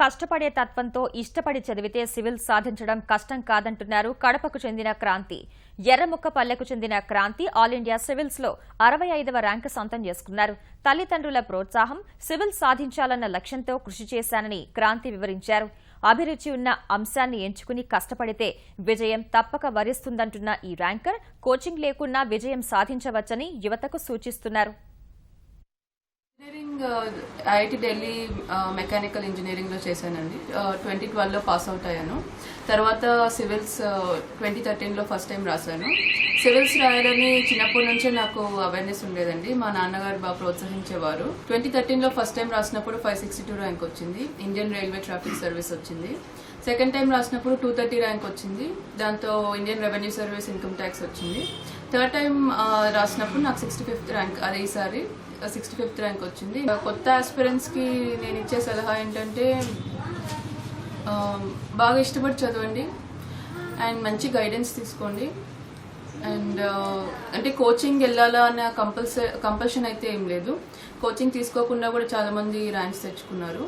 కష్టపడే తత్వంతో ఇష్టపడి చదివితే సివిల్ సాధించడం కష్టం కాదంటున్నారు. కడపకు చెందిన క్రాంతి ఎర్రముక్కపల్లెకు చెందిన క్రాంతి ఆల్ ఇండియా సివిల్స్లో అరవై ఐదవ ర్యాంకు సొంతం చేసుకున్నారు. తల్లిదండ్రుల ప్రోత్సాహం సివిల్ సాధించాలన్న లక్ష్యంతో కృషి చేశానని క్రాంతి వివరించారు. అభిరుచి ఉన్న అంశాన్ని ఎంచుకుని కష్టపడితే విజయం తప్పక వరిస్తుందంటున్న ఈ ర్యాంకర్ కోచింగ్ లేకున్నా విజయం సాధించవచ్చని యువతకు సూచిస్తున్నారు. ఇంజనీరింగ్ ఐఐటి ఢిల్లీ మెకానికల్ ఇంజనీరింగ్లో చేశానండి. ట్వంటీ ట్వెల్వ్లో పాస్ అవుట్ అయ్యాను. తర్వాత సివిల్స్ ట్వంటీ థర్టీన్లో ఫస్ట్ టైం రాశాను. సివిల్స్ రాయాలని చిన్నప్పటి నుంచే నాకు అవేర్నెస్ ఉండేదండి. మా నాన్నగారు బాగా ప్రోత్సహించేవారు. ట్వంటీ థర్టీన్లో ఫస్ట్ టైం రాసినప్పుడు ఫైవ్ సిక్స్టీ టూ ర్యాంక్ వచ్చింది. ఇండియన్ రైల్వే ట్రాఫిక్ సర్వీస్ వచ్చింది. సెకండ్ టైం రాసినప్పుడు టూ థర్టీ ర్యాంక్ వచ్చింది. దాంతో Indian revenue service income tax వచ్చింది. థర్డ్ టైం uh, రాసినప్పుడు నాకు సిక్స్టీ ఫిఫ్త్ ర్యాంక్ అదే ఈసారి సిక్స్టీ ఫిఫ్త్ ర్యాంక్ వచ్చింది. కొత్త ఆస్పిరెంట్స్కి నేను ఇచ్చే సలహా ఏంటంటే um, బాగా ఇష్టపడి చదవండి. అండ్ మంచి గైడెన్స్ తీసుకోండి. అండ్ uh, అంటే కోచింగ్ వెళ్ళాలా అన్న కంపల్సరీ కంపల్షన్ అయితే ఏం లేదు. కోచింగ్ తీసుకోకుండా కూడా చాలామంది ర్యాంక్స్ తెచ్చుకున్నారు.